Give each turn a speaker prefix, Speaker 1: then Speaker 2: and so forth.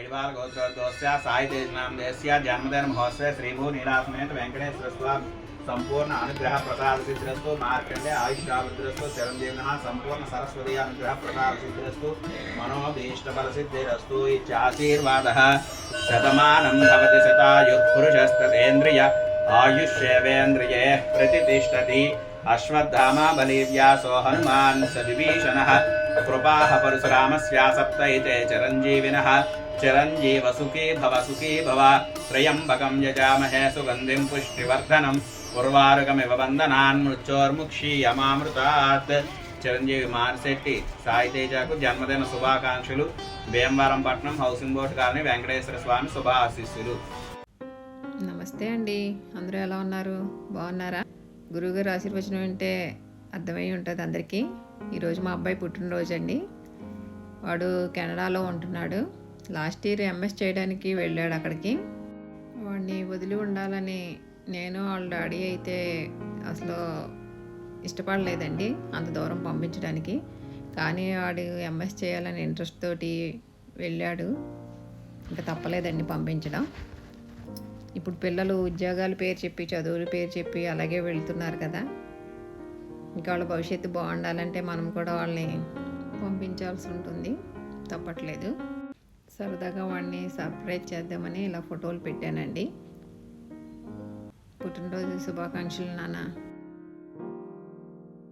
Speaker 1: ఐడివాల్ గోత్రోద్భవస్య సాయి తేజనాం దేశ్య జన్మదిన మహోత్సవ శ్రీభూ నీలాసమేత వెంకటేశ్వర స్వామి సంపూర్ణ అనుగ్రహ ప్రసాద సిద్ధిరస్తు మార్కండే ఆయుష్యాభిద్రస్తు చిరంజీవిన సంపూర్ణ సరస్వతి అనుగ్రహ ప్రసాద సిద్ధిరస్తు మనోభీష్ట బల సిద్ధిరస్తు ఇత్యాశీర్వాద శతమానం భవతి శతాయు పురుషస్తేంద్రియ ఆయుష్యేవేంద్రియే ప్రతిష్టతి అశ్వత్థామా బలీవ్యాసో హనుమాన్ స కృపాహ పరశురామస్యా సప్తైతే చిరంజీవినः చిరంజీవ సుఖీ భవ సుఖీ భవ త్రయంబకం యజామహే సుగంధిం పుష్టివర్ధనం ఉర్వారుకమివ వందనాన్ మృత్యోర్ముక్షీయమామృతాత్ చిరంజీవి మార్శెట్టి సాయి జన్మదిన శుభాకాంక్షలు భీమవరం పట్నం housing board colony Venkateswara Swamy శుభాశీస్సులు
Speaker 2: నమస్తే అండి. అందరూ ఎలా ఉన్నారు? బాగున్నారా? గురువుగారు ఆశీర్వచనం అంటే అర్థమై ఉంటుంది అందరికీ. ఈరోజు మా అబ్బాయి పుట్టినరోజు అండి వాడు కెనడాలో ఉంటున్నాడు. లాస్ట్ ఇయర్ ఎంఎస్ చేయడానికి వెళ్ళాడు అక్కడికి. వాడిని వదిలి ఉండాలని నేను వాళ్ళ డాడీ అయితే అసలు ఇష్టపడలేదండి. అంత దూరం పంపించడానికి. కానీ వాడు ఎంఎస్ చేయాలని ఇంట్రెస్ట్ తోటి వెళ్ళాడు. ఇంకా తప్పలేదండి పంపించడం. ఇప్పుడు పిల్లలు ఉద్యోగాలు పేరు చెప్పి చదువులు పేరు చెప్పి అలాగే వెళ్తున్నారు కదా. ఇంకా వాళ్ళ భవిష్యత్తు బాగుండాలంటే మనం కూడా వాళ్ళని పంపించాల్సి ఉంటుంది. తప్పట్లేదు. సరదాగా వాడిని సర్ప్రైజ్ చేద్దామని ఇలా ఫోటోలు పెట్టానండి. పుట్టినరోజు శుభాకాంక్షలు నాన్న.